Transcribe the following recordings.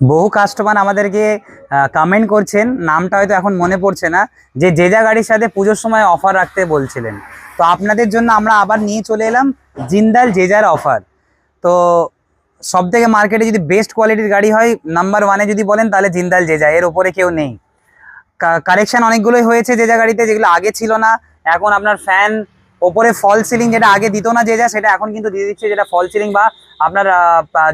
বহু কাস্টমার আমাদেরকে কমেন্ট করছেন। নামটা হয়তো এখন মনে পড়ছে না, যে যে যা গাড়ির সাথে পুজোর সময় অফার রাখতে বলছিলেন। তো আপনাদের জন্য আমরা আবার নিয়ে চলে এলাম জিন্দাল জেজার অফার তো সব থেকে মার্কেটে যদি বেস্ট কোয়ালিটির গাড়ি হয় নাম্বার ওয়ানে যদি বলেন, তাহলে জিন্দাল যে জেজা এর ওপরে কেউ নেই। কারেকশন অনেকগুলোই হয়েছে যে যা গাড়িতে, যেগুলো আগে ছিল না। এখন আপনার ফ্যান ওপরে ফল সিলিং যেটা আগে দিত না যে যা, সেটা এখন কিন্তু দিয়ে দিচ্ছে যেটা ফল সিলিং বা আপনার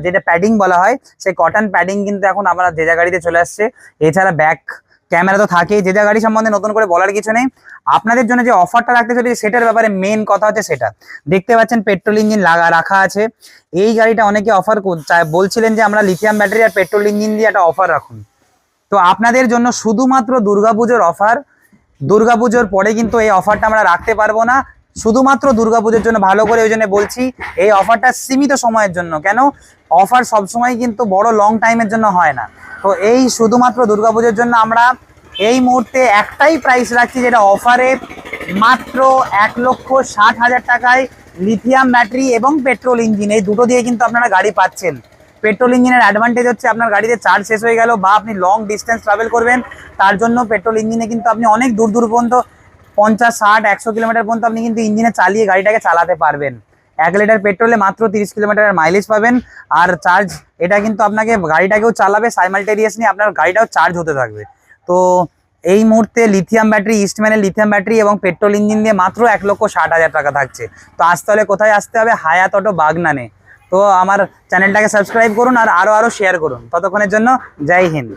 যেটা প্যাডিং বলা হয়, সেই কটন প্যাডিং কিন্তু এখন আমরা যে যা গাড়িতে চলে আসছে। এছাড়া ব্যাক ক্যামেরা তো থাকেই। যে যা গাড়ি সম্বন্ধে নতুন করে বলার কিছু নেই। আপনাদের জন্য যে অফারটা রাখতে চলেছে, সেটার ব্যাপারে মেন কথা হচ্ছে সেটা। দেখতে পাচ্ছেন পেট্রোল ইঞ্জিন লাগা, রাখা আছে। এই গাড়িটা অনেকে অফার বলছিলেন যে আমরা লিথিয়াম ব্যাটারি আর পেট্রোল ইঞ্জিন দিয়ে একটা অফার রাখুন। তো আপনাদের জন্য শুধুমাত্র দুর্গাপুজোর অফার দুর্গাপুজোর পরে কিন্তু এই অফারটা আমরা রাখতে পারব না। শুধুমাত্র দুর্গাপুজোর জন্য ভালো করে ওই জন্য বলছি, এই অফারটা সীমিত সময়ের জন্য। কেন? অফার সবসময় কিন্তু বড় লং টাইমের জন্য হয় না। তো এই শুধুমাত্র দুর্গাপুজোর জন্য আমরা এই মুহূর্তে একটাই প্রাইস রাখছি, যেটা অফারে মাত্র এক লক্ষ ষাট হাজার টাকায় লিথিয়াম ব্যাটারি এবং পেট্রোল ইঞ্জিন এই দুটো দিয়ে কিন্তু আপনারা গাড়ি পাচ্ছেন। পেট্রোল ইঞ্জিনের অ্যাডভান্টেজ হচ্ছে আপনার গাড়িতে চার্জ শেষ হয়ে গেল বা আপনি লং ডিস্টেন্স ট্রাভেল করবেন, তার জন্য পেট্রোল ইঞ্জিনে কিন্তু আপনি অনেক দূর দূর পর্যন্ত পঞ্চাশ, ষাট, একশো কিলোমিটার পর্যন্ত আপনি কিন্তু ইঞ্জিনে চালিয়ে গাড়িটাকে চালাতে পারবেন। এক লিটার পেট্রোলে মাত্র তিরিশ কিলোমিটারের মাইলেজ পাবেন। আর চার্জ এটা কিন্তু আপনাকে গাড়িটাকেও চালাবে সাইমালটেরিয়াসলি আপনার গাড়িটাও চার্জ হতে থাকবে। তো এই মুহূর্তে লিথিয়াম ব্যাটারি ইস্টম্যানের লিথিয়াম ব্যাটারি এবং পেট্রোল ইঞ্জিন দিয়ে মাত্র এক লক্ষ ষাট হাজার টাকা থাকছে। তো আসতে হলে কোথায় আসতে হবে? হায়াত অটো বাগনানে। তো আমার চ্যানেলটাকে সাবস্ক্রাইব করুন আর আরও আরও শেয়ার করুন। ততক্ষণের জন্য জয় হিন্দ।